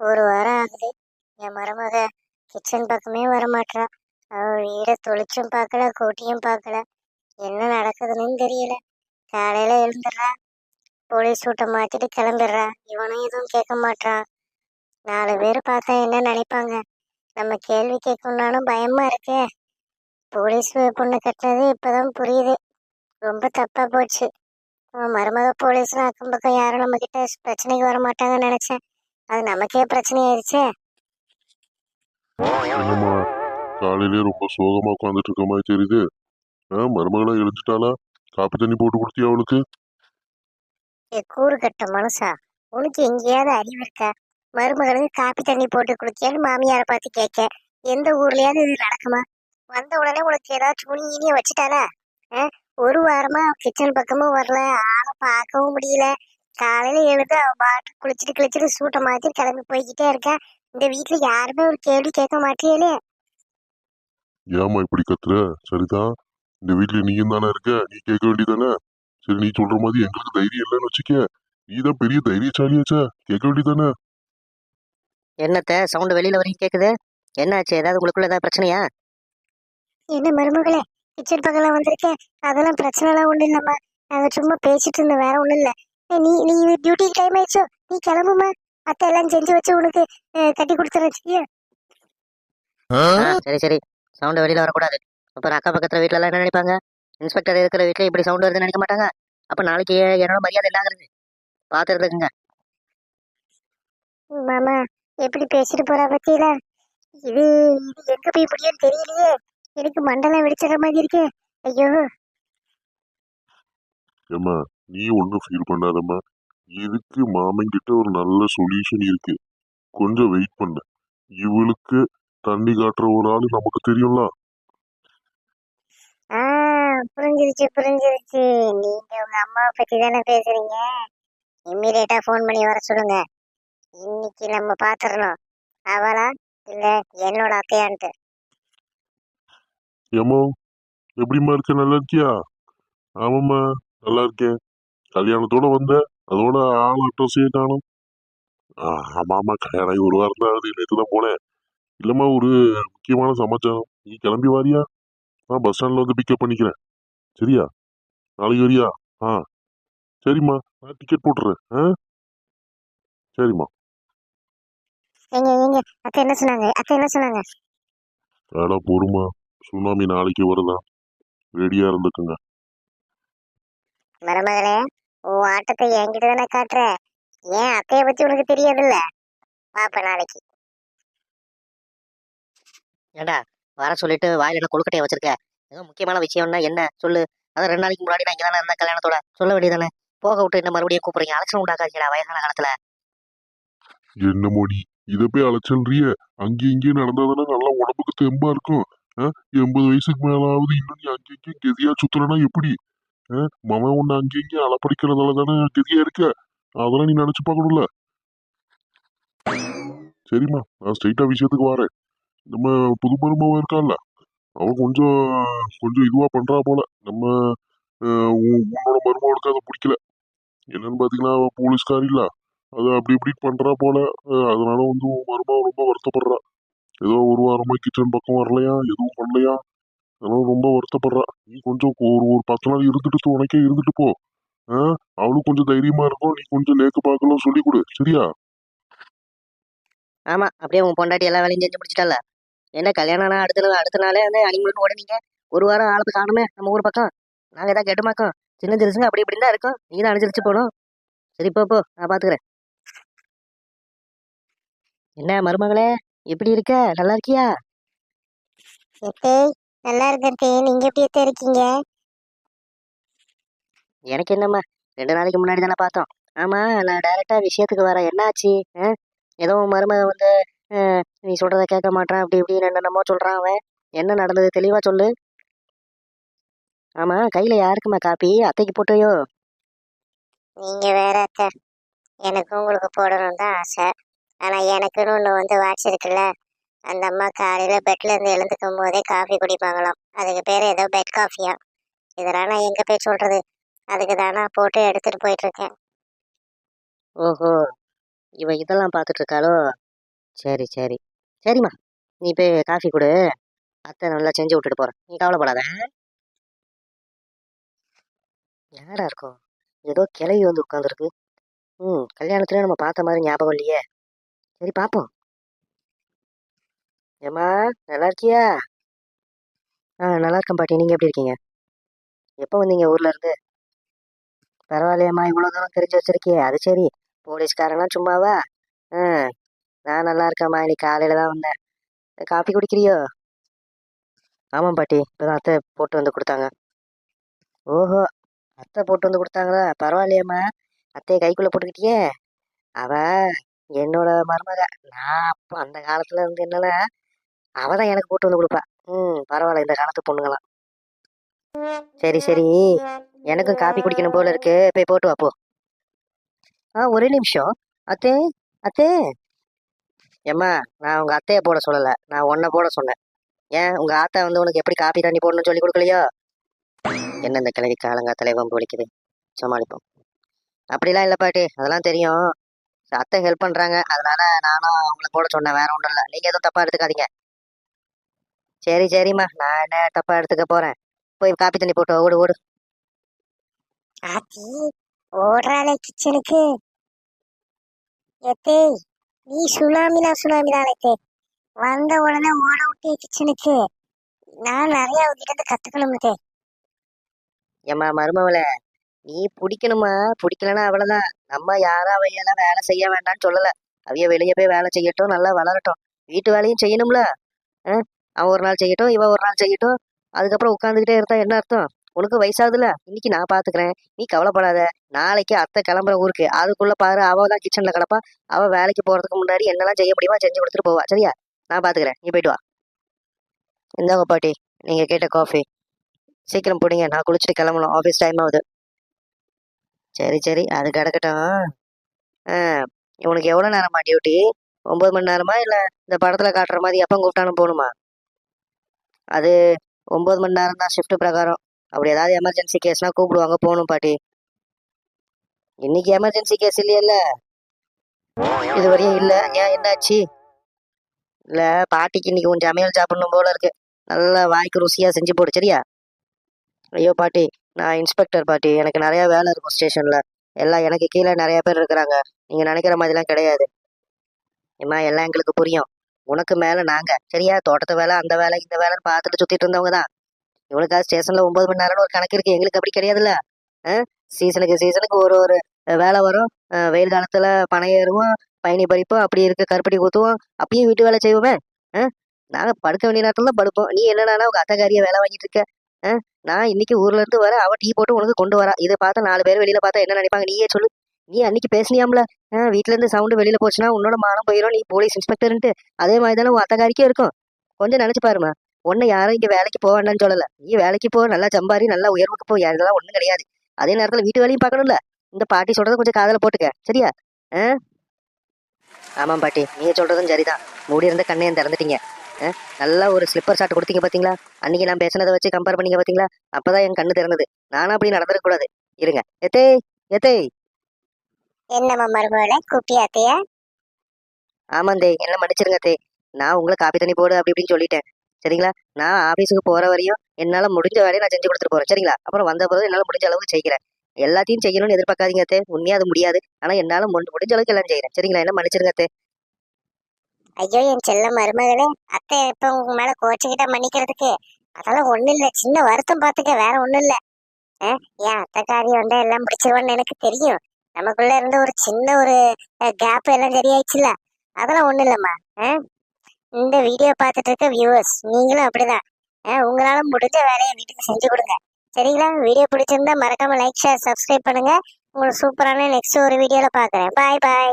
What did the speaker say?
ஒரு வாரம் ஆகுது. என் மருமக கிச்சன் பக்கமே வரமாட்றா. அவள் வீடை தொளிச்சும் பார்க்கல கூட்டியும் பார்க்கல என்ன நடக்குதுன்னு தெரியல. காலையில் எழுந்துடுறா. போலீஸ் சூட்டை மாற்றிட்டு கிளம்பிடுறா. இவனும் எதுவும் கேட்க மாட்டான் நாலு பேர் பார்த்தா என்ன நினைப்பாங்க? நம்ம கேள்வி கேட்கணும்னாலும் பயமா இருக்கே. போலீஸ் பொண்ணு கட்டினது இப்போதான் புரியுது. ரொம்ப தப்பா போச்சு. மருமக போலீஸ்லாம் அக்கம் பக்கம் யாரும் நம்ம கிட்ட பிரச்சனைக்கு வர மாட்டாங்கன்னு நினைச்சேன். அது நமக்கே பிரச்சனை ஆயிடுச்சே என்னம்மா காலையிலே ரொம்ப சோகமா உட்காந்துட்டு இருக்க மாதிரி தெரியுது. ஆ மருமகளா எழுந்துட்டாளா? காப்பி தண்ணி போட்டு கொடுத்தியா அவளுக்கு? ஏ கூறு கட்ட மனுஷா. உனக்கு எங்கேயாவது அறிவு இருக்கா? மருமகளுக்கு காப்பி தண்ணி போட்டு குடிக்கன்னு மாமியாரை பார்த்து கேட்க. எந்த ஊர்லயாவது இது நடக்குமா? வந்த உடனே உனக்கு ஏதாவது துணி இனிய வச்சுட்டாளா? ஒரு வாரமா கிச்சன் பக்கமும் வரல. ஆளை பார்க்கவும் முடியல. காலையில எழுந்து அவ பாட்டு குளிச்சுட்டு குளிச்சுட்டு சூட்டை மாத்தி கிளம்பி போய்கிட்டே இருக்கா. இந்த வீட்டுல யாருமே ஒரு கேள்வி கேட்க மாட்டேலே ஏம்மா இப்படி கத்துற? சரிதான். இந்த வீட்ல நீயும் தானே இருக்க? நீ கேட்க வேண்டியதானே? சரி நீ சொல்ற மாதிரி எங்களுக்கு தைரியம் இல்லைன்னு வச்சுக்க. நீ தான் பெரிய தைரியசாலியாச்சா. கேட்க வேண்டியதானே? என்னத்த சவுண்டு வெளியில வரைக்கும் கேக்குது? என்னாச்சு? ஏதாவது உங்களுக்குள்ள ஏதாவது பிரச்சனையா? என்ன மருமகளே கிச்சன் பக்கம்லாம் வந்திருக்கேன் அதெல்லாம் பிரச்சனை எல்லாம் ஒண்ணும் இல்லம்மா. நாங்க சும்மா பேசிட்டு இருந்தோம் வேற ஒண்ணும் இல்ல. நீ நீ டியூட்டி டைம் ஆயிடுச்சோ நீ கிளம்புமா அத்தை எல்லாம் செஞ்சு வச்சு உனக்கு கட்டி கொடுத்துறேன் சரியா சரி சரி. சவுண்டு வெளியில வரக்கூடாது. அப்புறம் அக்கா பக்கத்துல வீட்ல எல்லாம் என்ன நினைப்பாங்க? இன்ஸ்பெக்டர் இருக்கிற வீட்ல இப்படி சவுண்ட் வருதுன்னு நினைக்க மாட்டாங்க? அப்ப நாளைக்கு என்னோட மரியாதை என்ன ஆகுறது பாத்து இருந்துக்குங்க. மாமா எப்படி பேசிட்டு போறா பத்தியில? இது இது எங்க போய் முடியும்னு தெரியலையே. எனக்கு மண்டலம் வெடிச்சிட மாதிரி இருக்கு. ஐயோ. ஏம்மா நீ ஒன்றும் ஃபீல் பண்ணாதம்மா. இதுக்கு மாமன் கிட்ட ஒரு நல்ல சொல்யூஷன் இருக்கு. கொஞ்சம் வெயிட் பண்ண. இவளுக்கு தண்ணி காட்டுற ஒரு ஆளு நமக்கு தெரியும்ல? புரிஞ்சிருச்சு புரிஞ்சிருச்சு. நீங்க உங்க அம்மாவை பத்தி தானே பேசுறீங்க? இம்மீடியட்டா ஃபோன் பண்ணி வர சொல்லுங்க. இன்னைக்கு நம்ம பாத்துறணும். அவளா? இல்ல என்னோட அத்தையான்ட்டு. ஏம்மா? எப்படிம்மா இருக்க? நல்லா இருக்கியா? ஆமாம்மா நல்லா இருக்கேன். கல்யாணத்தோட வந்த அதோட ஆள் அட்ரஸே காணும் ஆமாம்மா கல்யாணம் ஆகி ஒரு வாரம் தான் ஆகுது. நேற்று தான் போனேன். இல்லைம்மா ஒரு முக்கியமான சமாச்சாரம். நீ கிளம்பி வாரியா? நான் பஸ் ஸ்டாண்டில் வந்து பிக்கப் பண்ணிக்கிறேன். சரியா? நாளைக்கு வரியா? ஆ. சரிம்மா நான் டிக்கெட் போட்டுறேன். ஆ? சரிம்மா. எங்க எங்க அத்தை என்ன சொன்னாங்க? அத்தை என்ன சொன்னாங்க? வேடா பொறுமா சுனாமி நாளைக்கு வருதான். ரெடியா இருந்துக்குங்க. மருமகளே உன் ஆட்டத்தை என்கிட்ட தானே காட்டுற? ஏன் அத்தைய பத்தி உனக்கு தெரியாதுல்ல? பாப்ப நாளைக்கு. ஏண்டா வர சொல்லிட்டு வாயில என்ன கொழுக்கட்டையை வச்சிருக்க? ஏதோ முக்கியமான விஷயம்னா என்ன? சொல்லு. அதான் ரெண்டு நாளைக்கு முன்னாடி நான் இங்க தானே இருந்தேன் கல்யாணத்தோட. சொல்ல வேண்டியதானே போக விட்டு என்ன மறுபடியும் கூப்பிடுறீங்க? அலட்சணம் உண்டாக்காதீங்கடா வயசான காலத்துல. என்ன மோடி? இதை போய் அலைச்சல்றிய? அங்கேயும் இங்கேயும் நடந்தாதானே நல்லா உடம்புக்கு தெம்பா இருக்கும்? எண்பது வயசுக்கு மேலாவது இன்னும் நீ அங்கேயும் இங்கேயும் கெதியா சுத்துறனா எப்படி? மவன் ஒன்று அங்கேயும் இங்கேயும் அலப்படிக்கிறதால தானே கதியா இருக்க? அதெல்லாம் நீ நினைச்சு பார்க்கணும்ல. சரிம்மா நான் ஸ்ட்ரைட்டா விஷயத்துக்கு வரேன். நம்ம புது மருமவன் இருக்கான்ல அவன் கொஞ்சம் கொஞ்சம் இதுவா பண்றா போல. நம்ம உன்னோட மருமகளுக்கு அதை பிடிக்கல. என்னன்னு பாத்தீங்கன்னா அவ போலீஸ்காரி இல்ல. அது அப்படி இப்படி பண்றா போல. அதனால வந்து உன் மருமக ரொம்ப வருத்தப்படுறா. ஏதோ ஒரு வாரமா கிச்சன் பக்கம் வரலையா? எதுவும் பண்ணலையா? அதனால ரொம்ப வருத்தப்படுறா. நீ கொஞ்சம் ஒரு ஒரு பத்து நாள் இருந்துட்டு துணைக்கே இருந்துட்டு போ? அவளும் கொஞ்சம் தைரியமா இருக்கும் நீ கொஞ்சம் நேக்கு பார்க்கலாம் சொல்லி கொடு. சரியா? ஆமா அப்படியே உன் பொண்டாட்டி எல்லா வேலையும் செஞ்சு முடிச்சிட்டல. என்ன கல்யாணம் ஆனா அடுத்த நாள் அடுத்த நாளே வந்து அனிமலுக்கு உடனீங்க ஒரு வாரம் ஆளுக்கு காணுமே நம்ம ஊர் பக்கம். நாங்க ஏதாவது கெட்டுமாக்கோம் சின்ன சிறுசுங்க அப்படி இப்படி தான் இருக்கும். நீ தான் அனுசரிச்சு போகணும். சரி போ போ நான் பாத்துக்கிறேன் என்ன மருமகளே எப்படி இருக்க? நல்லா இருக்கியா? நல்லா இருக்கே நீங்க எப்படி அத்தை இருக்கீங்க? எனக்கு என்னம்மா? ரெண்டு நாளைக்கு முன்னாடி தானே பார்த்தோம். ஆமா நான் டைரக்டா விஷயத்துக்கு வரேன். என்னாச்சு? ஆ? ஏதோ உன் மருமக வந்து ஆ, நீ சொல்றத கேட்க மாட்டான் அப்படி இப்படின்னு என்னென்னமோ சொல்றான் அவன். என்ன நடந்தது? தெளிவா சொல்லு. ஆமா கையில யாருக்குமா காப்பி? அத்தைக்கு போட்டையோ? நீங்க வேற அத்தை. எனக்கும் உங்களுக்கு போடணும் தான் ஆசை. ஆனா எனக்குன்னு ஒண்ணு வந்து வாட்ச் இருக்குல்ல. அந்த அம்மா காலையில பெட்ல இருந்து எழுந்துக்கும் போதே காஃபி குடிப்பாங்களாம். அதுக்கு பேர் ஏதோ பெட் காஃபியா இதெல்லாம் நான் எங்க போய் சொல்றது? அதுக்கு தானா போட்டு எடுத்துட்டு போயிட்டு இருக்கேன் ஓஹோ. இவ இதெல்லாம் பார்த்துட்டு இருக்காளோ? சரி சரி. சரிம்மா. நீ போய் காஃபி கொடு. அத்தை நல்லா செஞ்சு விட்டுட்டு போகிறேன் நீ கவலைப்படாத. யாரா இருக்கும் ஏதோ கிளவி வந்து உட்காந்துருக்கு ம் கல்யாணத்துல நம்ம பார்த்த மாதிரி ஞாபகம் இல்லையே. சரி பார்ப்போம். ஏம்மா நல்லா இருக்கியா? ஆ நல்லா இருக்கேன் பாட்டி. நீங்கள் எப்படி இருக்கீங்க? எப்போ வந்தீங்க ஊரில் இருந்து? பரவாயில்லையம்மா இவ்வளோ தூரம் தெரிஞ்சு வச்சிருக்கியே. அது சரி. போலீஸ்காரங்களாம் சும்மாவா? ஆ நான் நல்லா இருக்கேம்மா. இன்னைக்கு காலையில் தான் வந்தேன். காஃபி குடிக்கிறியோ? ஆமாம் பாட்டி. இப்போதான் அத்தை போட்டு வந்து கொடுத்தாங்க. ஓஹோ அத்தை போட்டு வந்து கொடுத்தாங்களா? பரவாயில்லையம்மா. அத்தையை கைக்குள்ளே போட்டுக்கிட்டியே? அவ என்னோட மருமக. நான் அப்போ அந்த காலத்துல இருந்து என்னன்னா அவ தான் எனக்கு போட்டு வந்து கொடுப்பா. ம் பரவாயில்ல இந்த காலத்து பொண்ணுங்களாம் சரி சரி. எனக்கும் காப்பி குடிக்கணும் போல இருக்கு. போய் போட்டு வாப்போ ஆ ஒரே நிமிஷம். அத்தே அத்தே. ஏம்மா நான் உங்க அத்தையை போட சொல்லலை. நான் உன்னை போட சொன்னேன். ஏன் உங்க ஆத்தா வந்து உனக்கு எப்படி காப்பி தண்ணி போடணும்னு சொல்லி கொடுக்கலையோ? என்ன இந்த கிழவி காலங்காத்தலை வம்பு பிடிக்குது சமாளிப்போம் அப்படிலாம் இல்லை பாட்டி அதெல்லாம் தெரியும். அத்தை ஹெல்ப் பண்ணுறாங்க அதனால நானும் அவங்கள போட சொன்னேன். வேற ஒன்றும் இல்லை. நீங்கள் எதுவும் தப்பாக எடுத்துக்காதீங்க. சரி சரிம்மா. நான் என்ன தப்பா எடுத்துக்க போறேன். போய் காப்பி தண்ணி போட்டு ஓடு ஓடு. ஆத்தி ஓடுறாளே கிச்சனுக்கு. எத்தே நீ சுனாமினா எத்தே. வந்த உடனே ஓட விட்டே கிச்சனுக்கு. நான் நிறைய உங்ககிட்ட கத்துக்கணும் தே ஏம்மா மருமவளே நீ பிடிக்கணுமா? பிடிக்கலன்னா அவ்வளவுதான். நம்ம யாரும் அவையெல்லாம் வேலை செய்ய வேண்டாம்னு சொல்லல. அவைய வெளியே போய் வேலை செய்யட்டும் நல்லா வளரட்டும். வீட்டு வேலையும் செய்யணும்ல? அவன் ஒரு நாள் செய்யட்டும் இவன் ஒரு நாள் செய்யட்டும். அதுக்கப்புறம் உட்காந்துக்கிட்டே இருந்தா என்ன அர்த்தம்? உனக்கு வயசாகுதுல இன்னைக்கு நான் பாத்துக்கிறேன். நீ கவலைப்படாத. நாளைக்கு அத்தை கிளம்புற ஊருக்கு. அதுக்குள்ள பாரு அவ தான் கிச்சன்ல கிடப்பா. அவ வேலைக்கு போறதுக்கு முன்னாடி என்னெல்லாம் செய்ய முடியுமா செஞ்சு கொடுத்துட்டு போவா. சரியா? நான் பாத்துக்கிறேன். நீ போயிட்டு வா. இந்தாங்க பாட்டி நீங்க கேட்ட காஃபி சீக்கிரம் போடுங்க. நான் குளிச்சுட்டு கிளம்பணும். ஆஃபீஸ் டைம் ஆகுது. சரி சரி. அது கிடக்கட்டும். ஆ உனக்கு எவ்வளோ நேரமா டியூட்டி ஒம்பது மணி நேரமா இல்லை இந்த படத்தில் காட்டுற மாதிரி எப்போ கூப்பிட்டாலும் போகணுமா? அது ஒம்பது மணி நேரம் தான் ஷிஃப்ட் பிரகாரம். அப்படி ஏதாவது எமர்ஜென்சி கேஸ்னா கூப்பிடுவாங்க போகணும் பாட்டி. இன்னைக்கு எமர்ஜென்சி கேஸ் இல்லையல்ல? இது வரையும் இல்லை. ஏன் என்னாச்சு? இல்லை பாட்டிக்கு இன்னைக்கு கொஞ்சம் சமையல் சாப்பிடணும் போல இருக்கு. நல்லா வாய்க்கு ருசியாக செஞ்சு போடு சரியா? ஐயோ பாட்டி நான் இன்ஸ்பெக்டர் பாட்டி. எனக்கு நிறையா வேலை இருக்கும் ஸ்டேஷனில் எல்லாம் எனக்கு கீழே நிறையா பேர் இருக்கிறாங்க. நீங்கள் நினைக்கிற மாதிரிலாம் கிடையாது. ஏம்மா எல்லாம் எங்களுக்கு புரியும். உனக்கு மேல நாங்க. சரியா? தோட்டத்து வேலை அந்த வேலை இந்த வேலைன்னு பார்த்துட்டு சுத்திட்டு இருந்தவங்க தான். இவனுக்காக ஸ்டேஷன்ல ஒன்பது மணி நேரம்னு ஒரு கணக்கு இருக்கு. எங்களுக்கு அப்படி கிடையாதுல்ல. சீசனுக்கு சீசனுக்கு ஒரு ஒரு வேலை வரும். வெயில் காலத்துல பனை ஏறுவோம் பயணி பறிப்போம் அப்படி இருக்கு. கருப்பட்டி ஊற்றுவோம் அப்பயும் வீட்டு வேலை செய்வோமே. அஹ், நாங்க படுக்க வேண்டிய நேரத்துல தான் படுப்போம். நீ என்னன்னா உங்க அத்தைக்காரிய வேலை வாங்கிட்டு இருக்க. நான் இன்னைக்கு ஊர்ல இருந்து வர அவ டீ போட்டு உனக்கு கொண்டு வரா. இதை பார்த்தா நாலு பேர் வெளியில பார்த்தா என்ன நினைப்பாங்க? நீயே சொல்லு. நீ அன்னைக்கு பேசினியாம்ல? அஹ், வீட்ல இருந்து சவுண்டு வெளியில போச்சுன்னா உன்னோட மானம் போயிடும் நீ போலீஸ் இன்ஸ்பெக்டர்ன்ட்டு அதே மாதிரி தானே உன் அத்தகாரிக்கே இருக்கும். கொஞ்சம் நினைச்சு பாருமா உன்னை யாரும் இங்க வேலைக்கு போக வேண்டாம்னு சொல்லல. நீ வேலைக்கு போ நல்லா சம்பாரி நல்லா உயர்வுக்கு போ. இதெல்லாம் ஒண்ணும் கிடையாது. அதே நேரத்துல வீட்டு வேலையும் பார்க்கணும்ல. இந்த பாட்டி சொல்றத கொஞ்சம் காதில் போட்டுக்க. சரியா? ஆ? ஆமாம் பாட்டி. நீங்க சொல்றதும் சரிதான். மூடி இருந்த கண்ணையும் திறந்துட்டீங்க. நல்லா ஒரு ஸ்லிப்பர் ஷாட் கொடுத்தீங்க பாத்தீங்களா? அன்னைக்கு நான் பேசினதை வச்சு கம்பேர் பண்ணீங்க பாத்தீங்களா? அப்பதான் என் கண்ணு திறந்தது. நானும் அப்படி நடந்துடக்கூடாது இருங்க. எத்தே எத்தே. என்னம்மா மருமகளை? கூப்பிட்டியா அத்தையா? ஆமாந்தே என்ன மன்னிச்சிருங்க தே நான் உங்களை காப்பி தண்ணி போடு அப்படி இப்படின்னு சொல்லிட்டேன். சரிங்களா? நான் ஆபீஸுக்கு போற வரையும் என்னால முடிஞ்ச வேலையை நான் செஞ்சு கொடுத்துட்டு போறேன். சரிங்களா? அப்புறம் வந்த பிறகு என்னால முடிஞ்ச அளவுக்கு செய்கிறேன். எல்லாத்தையும் செய்யணும்னு எதிர்பார்க்காதீங்க தே உண்மையா அது முடியாது. ஆனா என்னால முடி- முடிஞ்ச அளவுக்கு எல்லாம் செய்யறேன் சரிங்களா? என்ன மன்னிச்சிருங்க தே ஐயோ என் செல்ல மருமகளே. அத்தை இப்ப உங்க மேல கோச்சுக்கிட்ட மன்னிக்கிறதுக்கு. அதெல்லாம் ஒண்ணும் இல்ல. சின்ன வருத்தம் பாத்துக்க. வேற ஒண்ணும் இல்ல. என் அத்தைக்காரி வந்து எல்லாம் பிடிச்சிருவான்னு எனக்கு தெரியும். நமக்குள்ள இருந்த ஒரு சின்ன ஒரு கேப் எல்லாம் சரியாயிடுச்சுல அதெல்லாம் ஒண்ணும் இல்லம்மா. இந்த வீடியோ பார்த்துட்டு இருக்க வியூவர்ஸ் நீங்களும் அப்படிதான். உங்களால முடிஞ்ச வேலையை வீட்டுக்கு செஞ்சு கொடுங்க. சரிங்களா? வீடியோ பிடிச்சிருந்தா மறக்காம லைக் ஷேர் சப்ஸ்கிரைப் பண்ணுங்க. உங்களுக்கு சூப்பரான நெக்ஸ்ட் ஒரு வீடியோல பாக்குறேன். பாய் பாய்